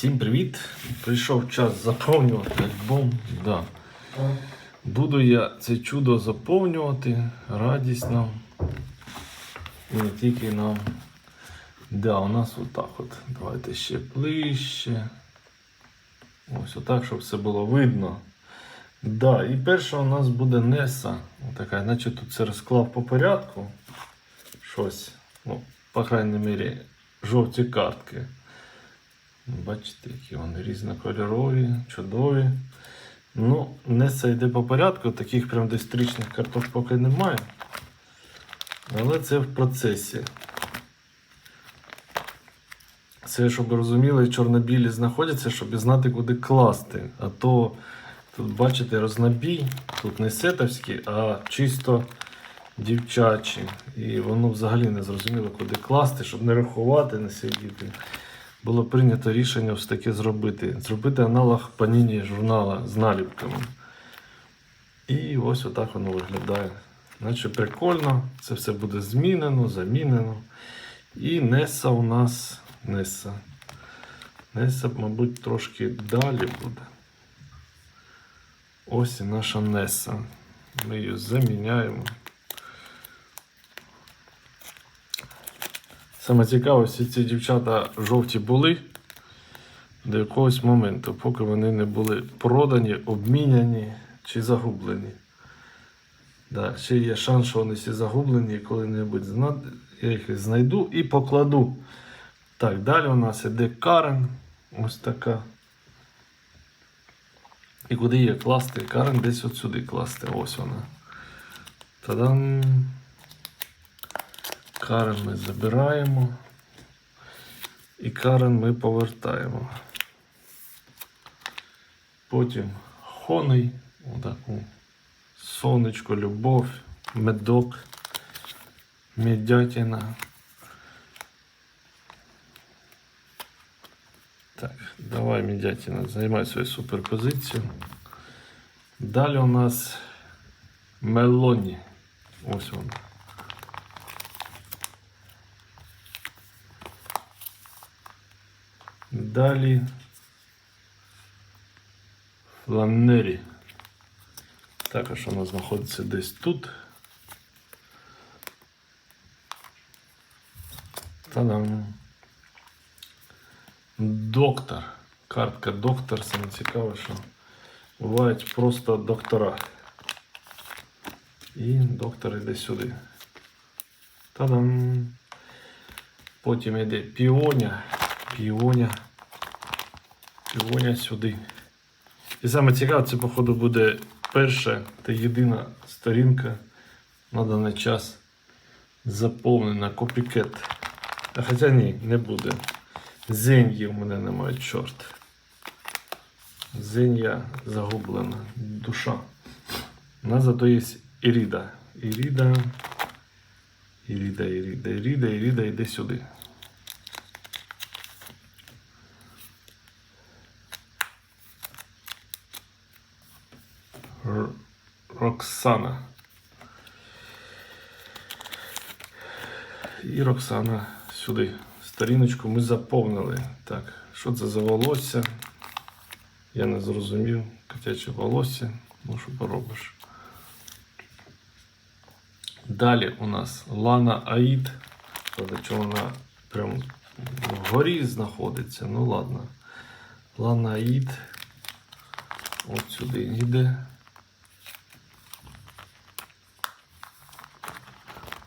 Всім привіт! Прийшов час заповнювати альбом. Да. Буду я це чудо заповнювати радісно. І не тільки нам. Да, у нас отак от. Давайте ще ближче. Ось отак, щоб все було видно. Да, і перша у нас буде Неса. Така, значить тут це розклав по порядку. Щось. Ну, по крайній мірі, жовті картки. Бачите, які вони різнокольорові, чудові. Ну, Неса йде по порядку, таких прям дистричних карток поки немає. Але це в процесі. Це, щоб розуміли, чорнобілі знаходяться, щоб знати, куди класти. А то тут, бачите, рознобій, тут не сетовський, а чисто дівчачі. І воно взагалі не зрозуміло, куди класти, щоб не рахувати, не сидіти. Було прийнято рішення ось таке зробити. Зробити аналог паніні журнала з наліпками. І ось отак воно виглядає. Наче прикольно, це все буде змінено, замінено. І Неса у нас Неса. Неса, мабуть, трошки далі буде. Ось і наша Неса. Ми її заміняємо. Саме цікаве, всі ці дівчата жовті були до якогось моменту, поки вони не були продані, обміняні чи загублені. Да, ще є шанс, що вони всі загублені, коли-небудь зна- я їх знайду і покладу. Так, далі у нас іде Карен. Ось така. І куди її класти? Карен десь от сюди класти. Ось вона. Та-дам! Карен ми забираємо. І Карен ми повертаємо. Потім Хоний. Отаку. Сонечко, любов, медок, медятина. Так, давай, медятина, займай свою суперпозицію. Далі у нас Мелоні. Ось вона. Далі Фланері. Також вона знаходиться десь тут. Та-дам. Доктор. Картка доктор. Саме цікаве, що бувають просто доктора. І доктор йде сюди. Та-дам. Потім йде піоня. Піоня. Піоня сюди. І саме цікаве, це, походу, буде перша та єдина сторінка на даний час заповнена копікет. А хоча ні, не буде. Зеньї у мене немає, чорт. Зенья загублена. Душа. У нас зато є Іріда. Іріда. Іріда, Іріда, Іріда, Іріда, йде сюди. Роксана. І Роксана сюди. Сторіночку ми заповнили. Так, що це за волосся? Я не зрозумів. Котяче волосся. Ну, що поробиш. Далі у нас Лана Аїд. Чого вона прямо вгорі знаходиться. Ну ладно. Лана Аїд. От сюди йде.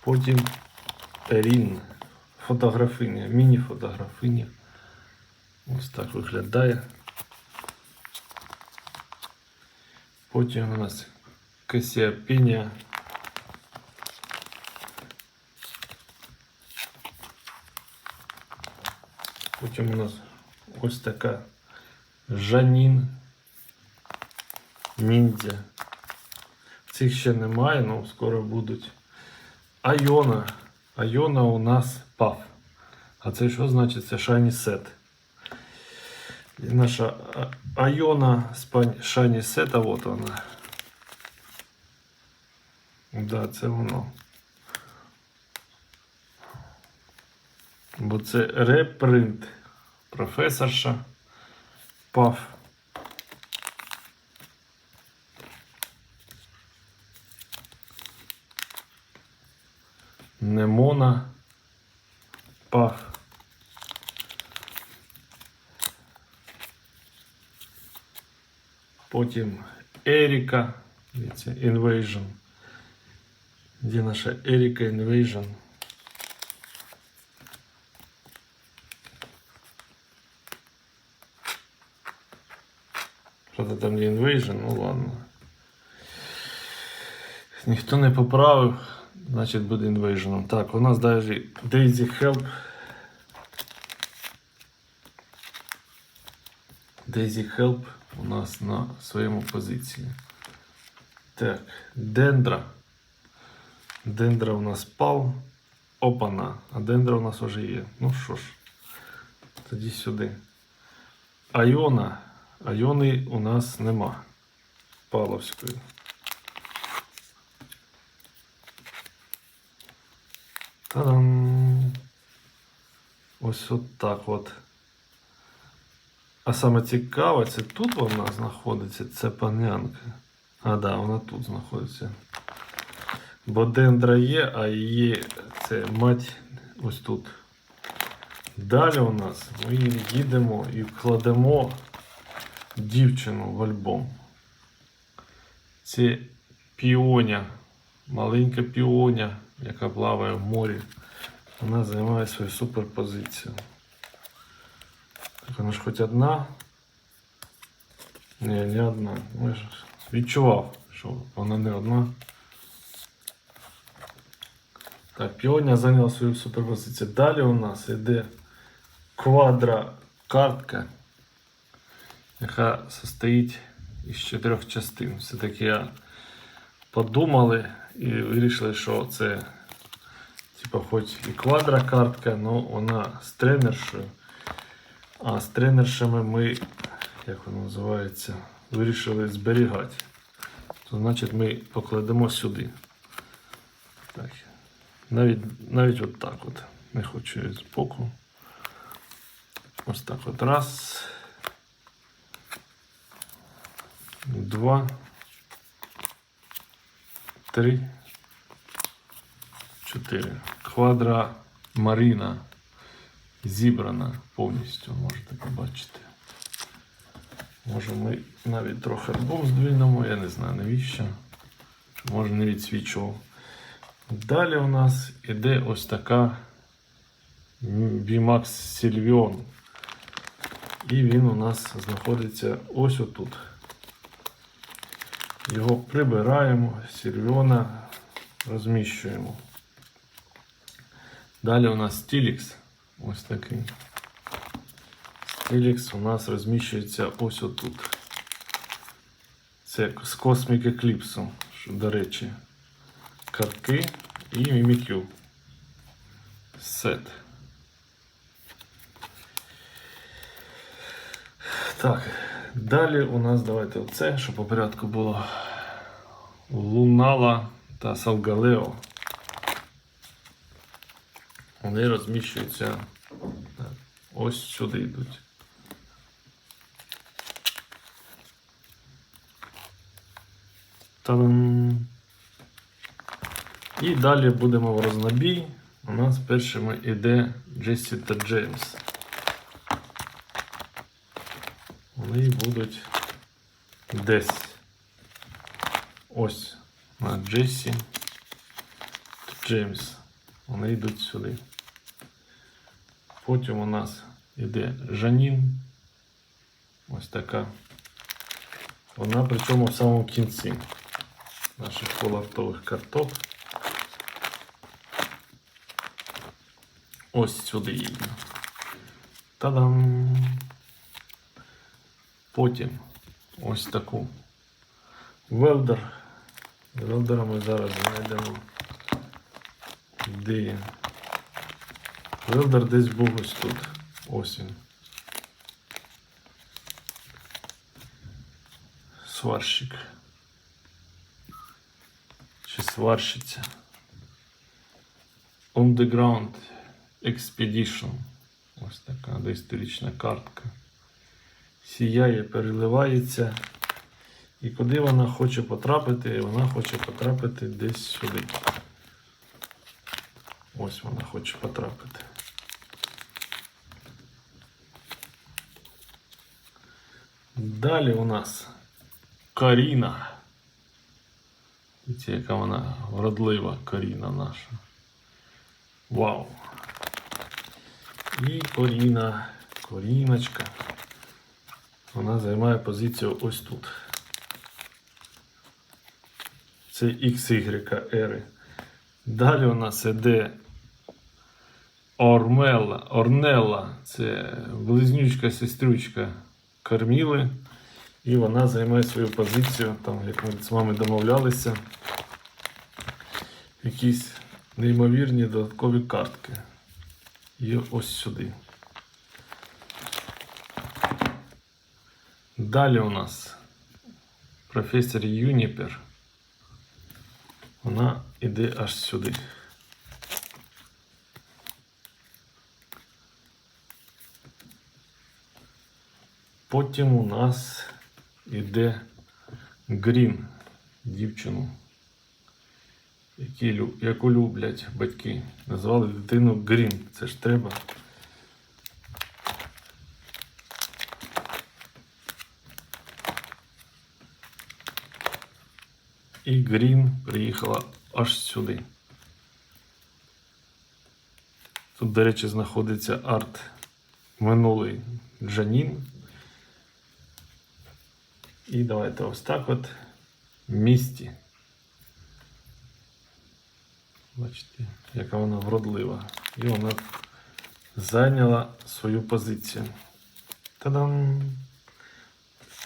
Потім Ерін. Фотографиня, міні-фотографиня. Ось так виглядає. Потім у нас Касіапінія. Потім у нас ось така Жанін. Ніндзя. Цих ще немає, але скоро будуть. Айона. Айона у нас пав. А це що значить? Це Shiny Set. І наша Айона з Shiny Set, а от вона. Да, це воно. Бо це репринт професорша. Паф. Немона. Паф. Потім Еріка. Дивіться, Invasion. Де наша Еріка Invasion? Правда, там є Invasion, ну ладно. Ніхто не поправив, значить буде Invasion. Так, у нас далі Daisy Help. Daisy Help у нас на своєму позиції. Так, Дендра. Дендра у нас пав. Опана. А дендра у нас вже є. Ну що ж, тоді сюди. Айона. Айони у нас нема. Павловської. Та-дам! Ось от так от. А саме цікаве, це тут вона знаходиться, це панянка. А, да, вона тут знаходиться. Бо дендра є, а її це мать ось тут. Далі у нас ми їдемо і вкладемо дівчину в альбом. Це піоня, маленька піоня, яка плаває в морі. Вона займає свою суперпозицію. Так вона ж хоч одна. Ні, не одна. Я ж відчував, що вона не одна. Так, піоня зайняла свою суперпозицію. Далі у нас йде квадра картка, яка состоїть із чотирьох частин. Все-таки я подумали і вирішили, що це типа хоч і квадра картка, але вона з тренершою. А з тренершами ми, як воно називається, вирішили зберігати. То значить ми покладемо сюди. Так. Навіть, навіть от так от. Не хочу з боку. Ось так от. Раз. Два. Три. Чотири. Квадра Маріна зібрана повністю, можете побачити. Може ми навіть трохи альбом здвинемо, я не знаю навіщо. Може не відсвічував. Далі у нас іде ось така Bimax Sylvion. І він у нас знаходиться ось отут. Його прибираємо, Сільвіона розміщуємо. Далі у нас Stilix. Ось такий. Stilix у нас розміщується ось отут. Це з Cosmic Eclipse, що, до речі, картки і Mimikyu. Сет. Так, далі у нас давайте оце, щоб по порядку було Лунала та Салгалео. Вони розміщуються ось сюди йдуть. Та-дам! І далі будемо в рознобій. У нас першими іде Джесі та Джеймс. Вони будуть десь ось на Джесі Джеймс. Вони йдуть сюди. Потім у нас іде Жанін. Ось така. Вона причому в самому кінці наших полартових карток. Ось сюди їдемо. Та-дам! Потім ось таку. Велдер. Велдера ми зараз знайдемо. Де є? Велдер десь був ось тут. Ось він. Сварщик. Чи сварщиця. On the ground Expedition. Ось така доісторична картка. Сіяє, переливається. І куди вона хоче потрапити? Вона хоче потрапити десь сюди. Ось вона хоче потрапити. Далі у нас Каріна. Дивіться, яка вона вродлива Каріна наша. Вау. І Коріна, Коріночка. Вона займає позицію ось тут. Це XY ери. Далі у нас іде Ормела, Орнелла. Це близнючка, сестрючка Карміли. І вона займає свою позицію, там, як ми з вами домовлялися, якісь неймовірні додаткові картки. І ось сюди. Далі у нас професор Юніпер. Вона йде аж сюди. Потім у нас іде Грін, дівчину, яку люблять батьки. Назвали дитину Грін. Це ж треба. І Грін приїхала аж сюди. Тут, до речі, знаходиться арт минулий Джанін. І давайте ось так от місті. Бачите, яка вона вродлива. І вона зайняла свою позицію. Та-дам!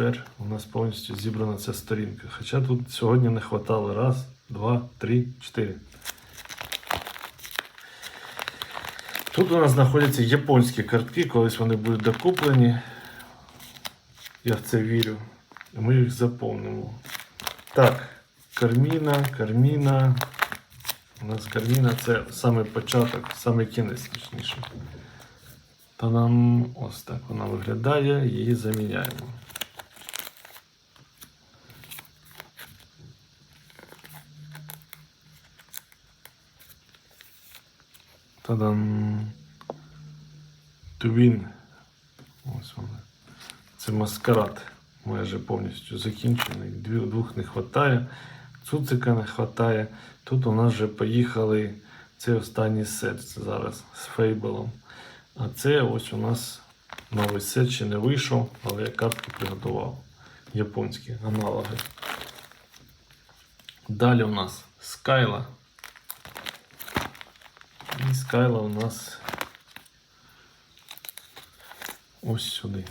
Тепер у нас повністю зібрана ця сторінка. Хоча тут сьогодні не хватало. Раз, два, три, чотири. Тут у нас знаходяться японські картки, колись вони будуть докуплені. Я в це вірю. Ми їх заповнимо. Так, Карміна, Карміна. У нас Карміна це саме початок, саме кінець точніше. Та нам ось так вона виглядає, її заміняємо. Та-дам. Твін. Ось вона. Це маскарад майже повністю закінчений. Двох не вистачає. Цуцика не вистачає. Тут у нас вже поїхали цей останній сет зараз з фейбелом. А це ось у нас новий сет ще не вийшов, але я картку приготував. Японські аналоги. Далі у нас Скайла. І Скайла у нас ось сюди.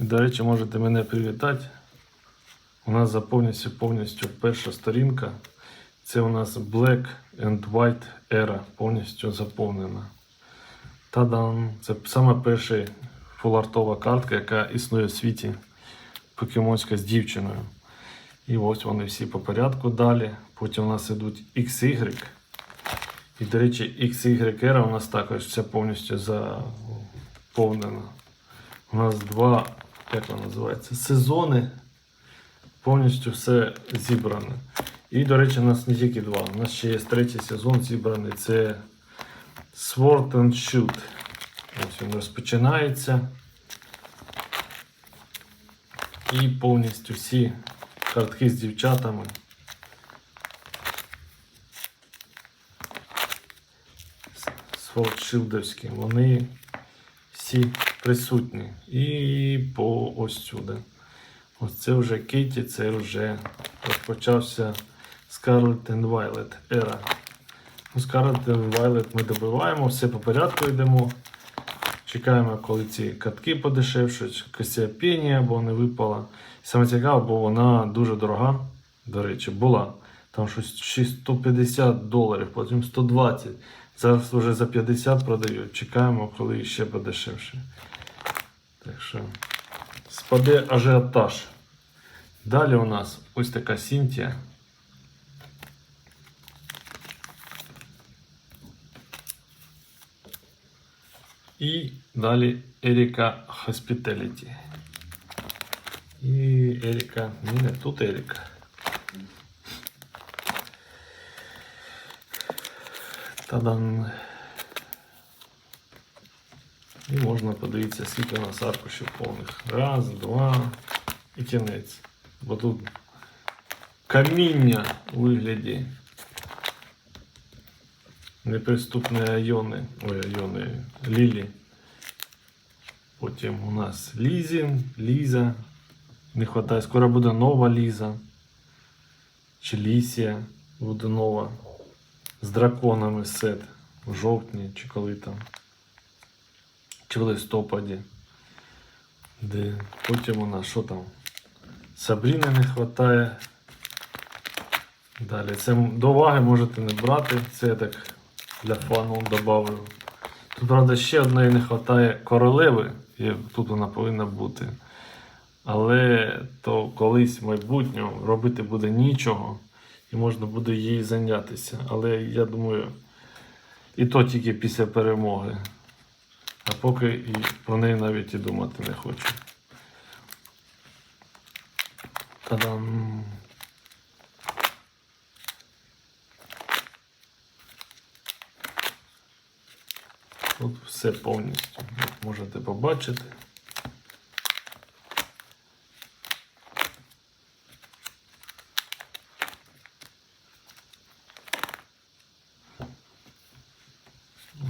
І, До речі, можете мене привітати. У нас заповнюється повністю перша сторінка. Це у нас Black and White Era повністю заповнена. Та-дам! Це саме перша фулартова картка, яка існує в світі покемонська з дівчиною. І ось вони всі по порядку далі. Потім у нас ідуть XY. І, до речі, XY Era у нас також вся повністю заповнена. У нас два, як воно називається, сезони. Повністю все зібране. І, до речі, у нас не тільки два. У нас ще є третій сезон зібраний. Це Sword and Shield. Ось він розпочинається. І повністю всі картки з дівчатами. Сволчилдовські, вони всі присутні. І по ось сюди. Ось це вже Кіті, це вже розпочався Scarlet and Violet ера. Ну, Scarlet Violet ми добиваємо, все по порядку йдемо. Чекаємо, коли ці катки подешевшуть, Касіапенія, бо не випала. Саме цікаво, бо вона дуже дорога. До речі, була. Там щось 150 доларів, потім 120. Зараз вже за 50 продають. Чекаємо, коли ще подешевше. Так що спаде ажіотаж. Далі у нас ось така Сінтія. І далі Еріка Hospitality. І Еріка. Ні, не тут Еріка. Тадан. І можна подивитися, скільки у нас аркушів повних. Раз, два і кінець. Бо тут каміння у вигляді неприступної айони. Ой, айони Лілі. Потім у нас Лізін, Ліза. Не вистачає. Скоро буде нова Ліза. Чи Лісія буде нова. З драконами сет в жовтні чи коли там. Чи в листопаді. Де потім нас що там? Сабріни не вистачає. Далі. Це до уваги можете не брати. Це я так для фану додав. Тут, правда, ще одної не вистачає королеви. Тут вона повинна бути. Але то колись в майбутньому робити буде нічого. І можна буде їй зайнятися. Але я думаю, і то тільки після перемоги. А поки і про неї навіть і думати не хочу. Та-дам! Тут все повністю, можете побачити.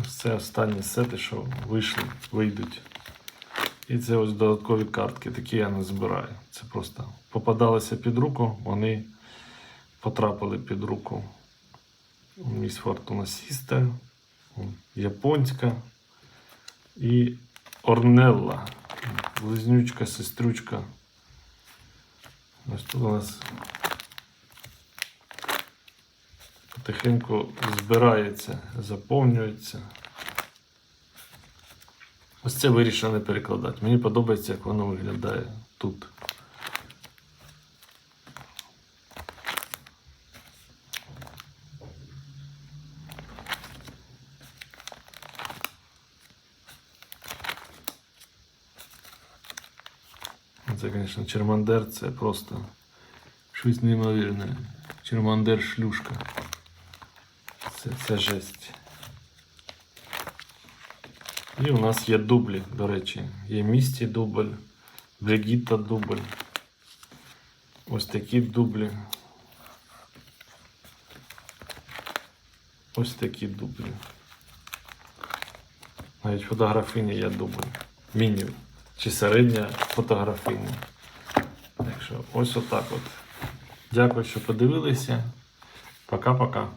Ось Це останні сети, що вийшли, вийдуть. І це ось додаткові картки, такі я не збираю. Це просто попадалися під руку, вони потрапили під руку. Міс Фортуна Сістер, японська і Орнелла. Близнючка, сестрючка. Ось тут у нас потихеньку збирається, заповнюється. Ось це вирішив не перекладати. Мені подобається, як воно виглядає тут. Це, звісно, Чермандер це просто щось неймовірне. Чермандер шлюшка. Це, це жесть. І у нас є дублі, до речі. Є місті дубль, Бригітта дубль. Ось такі дублі. Ось такі дублі. Навіть фотографині є дубль. Міні. Чи середня фотографиня. Так що ось отак от. Дякую, що подивилися. Пока-пока.